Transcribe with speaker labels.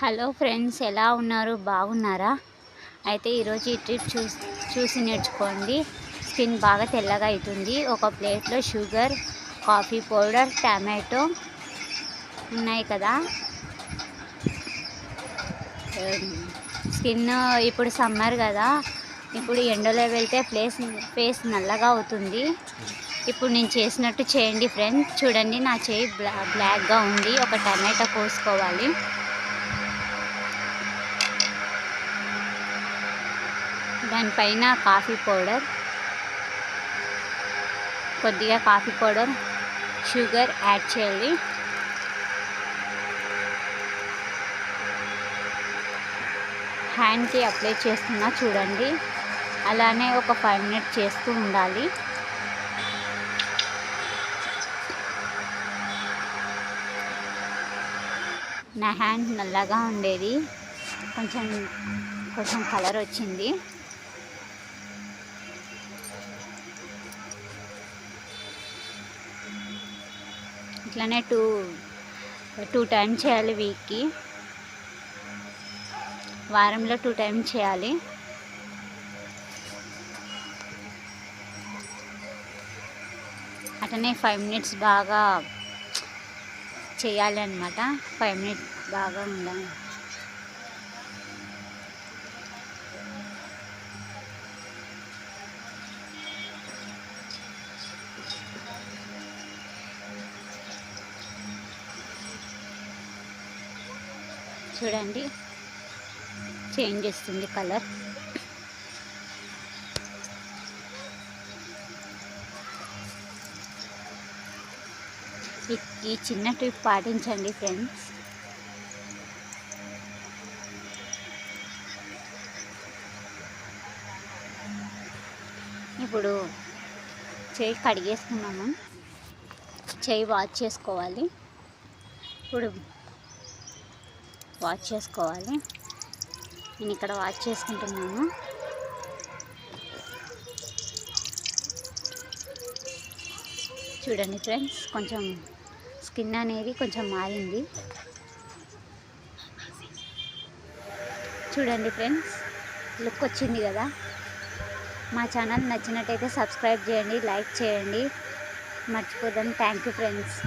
Speaker 1: Hello friends ఎలా ఉన్నారు? బాగున్నారా? అయితే ఈరోజు ఈ ట్రిప్ చూసి చూసి నేర్చుకోండి. స్కిన్ బాగా తెల్లగా అవుతుంది ఒక ప్లేట్లో షుగర్ కాఫీ పౌడర్ టమాటో ఉన్నాయి కదా. స్కిన్ ఇప్పుడు సమ్మర్ కదా. ఇప్పుడు ఎండలో వెళ్తే ప్లేస్ ఫేస్ నల్లగా అవుతుంది. ఇప్పుడు నేను చేసినట్టు చేయండి ఫ్రెండ్స్. చూడండి నా చేయి బ్లా బ్లాక్గా ఉంది. ఒక టమాటా కోసుకోవాలి. దానిపైన కాఫీ పౌడర్. కొద్దిగా కాఫీ పౌడర్ షుగర్ యాడ్ చేయాలి. హ్యాండ్కి అప్లై చేస్తున్నా చూడండి. అలానే ఒక ఫైవ్ మినిట్స్ చేస్తూ ఉండాలి. నా హ్యాండ్ నల్లగా ఉండేది. కొంచెం కొంచెం కలర్ వచ్చింది. ఇట్లానే టూ టూ టైం చేయాలి వీక్కి. వారంలో టూ టైం చేయాలి. అట్లనే ఫైవ్ మినిట్స్ బాగా చేయాలి అనమాట ఫైవ్ మినిట్స్ బాగా ఉండాలి. చూడండి. చేంజ్ చేస్తుంది కలర్ ఈ- ఈ చిన్న ట్రిప్ పాటించండి ఫ్రెండ్స్ ఇప్పుడు చేయి కడిగేసుకున్నాము. చేయి వాష్ చేసుకోవాలి. ఇప్పుడు వాష్ చేసుకోవాలి. నేను ఇక్కడ వాష్ చేసుకుంటున్నాను. చూడండి ఫ్రెండ్స్ కొంచెం స్కిన్ అనేది కొంచెం మారింది. చూడండి ఫ్రెండ్స్ లుక్ వచ్చింది కదా. మా ఛానల్ నచ్చినట్టయితే సబ్స్క్రైబ్ చేయండి లైక్ చేయండి. మర్చిపోదాం థ్యాంక్ యూ ఫ్రెండ్స్.